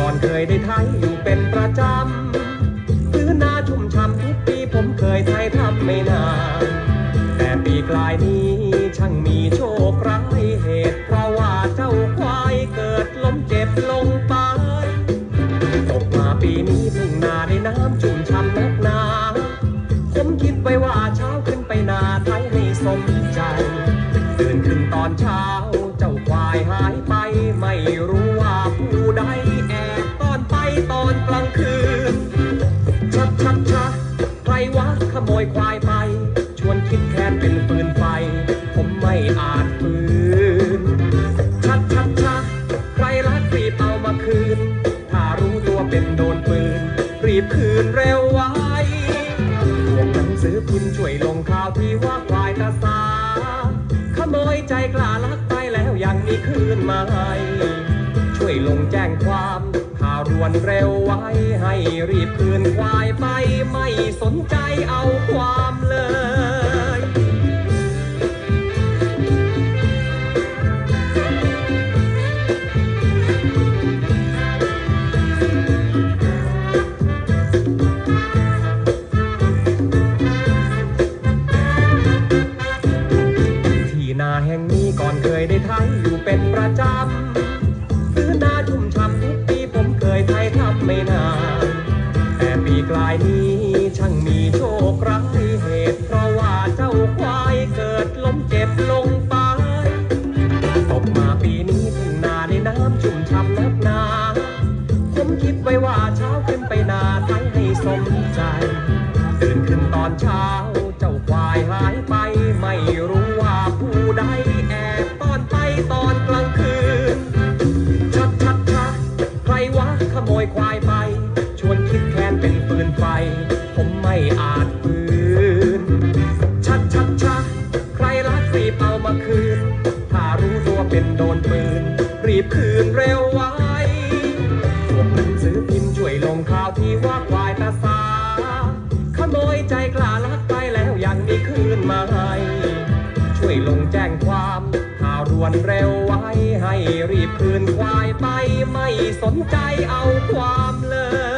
่อนเคยได้ไทยอยู่เป็นประจำพื้นนาชุ่มช่ำทุกปีผมเคยไทยทำไม่นานแต่ปีกลายนี้ช่างมีโชคร้ายเหตุเพราะว่าเจ้าควายเกิดล้มเจ็บลงไปตกมาปีนี้ทุ่งนาได้น้ำชุ่มช่ำนักหนาผมคิดไว้ว่าเช้า เป็นโดนปืน รีบคืนเร็วไว้พวกหนังสือพิมพ์ช่วยลงข่าวที่ว่าควายตาสาขโมยใจกล้าลักไปแล้วยังมีคืนมาให้ช่วยลงแจ้งความข่าวด่วนเร็วไว้ ให้รีบคืนควายไปไม่สนใจเอาความเลย เป็นประจำพื้นนาชุ่มช่ำทุกปีผมเคยไทยทำไม่นานแต่ปีกลายนี้ช่างมีโชคร้ายเหตุ เพราะว่าเจ้าควายเกิดล้มเจ็บลงไปตกมาปีนี้ทุ่งนาในน้ำชุ่มช่ำนักนาผมคิดไว้ว่าเช้าขึ้นไปนาไทยให้สมใจ ตื่นขึ้นตอนเช้าเจ้าควายหายไปไม่ ผมไม่อาจฝืนชัดชัดชัดใครลักรีบเอามาคืน ถ้ารู้ตัวเป็นโดนปืน รีบคืนเร็วไว้พวกหนังสือพิมพ์ช่วยลงข่าวที่ว่าควายตาสาขโมยใจกล้าลักไปแล้วยังมีคืนมาให้ช่วยลงแจ้งความข่าวด่วนเร็วไว้ให้รีบคืนควายไปไม่สนใจเอาความเลย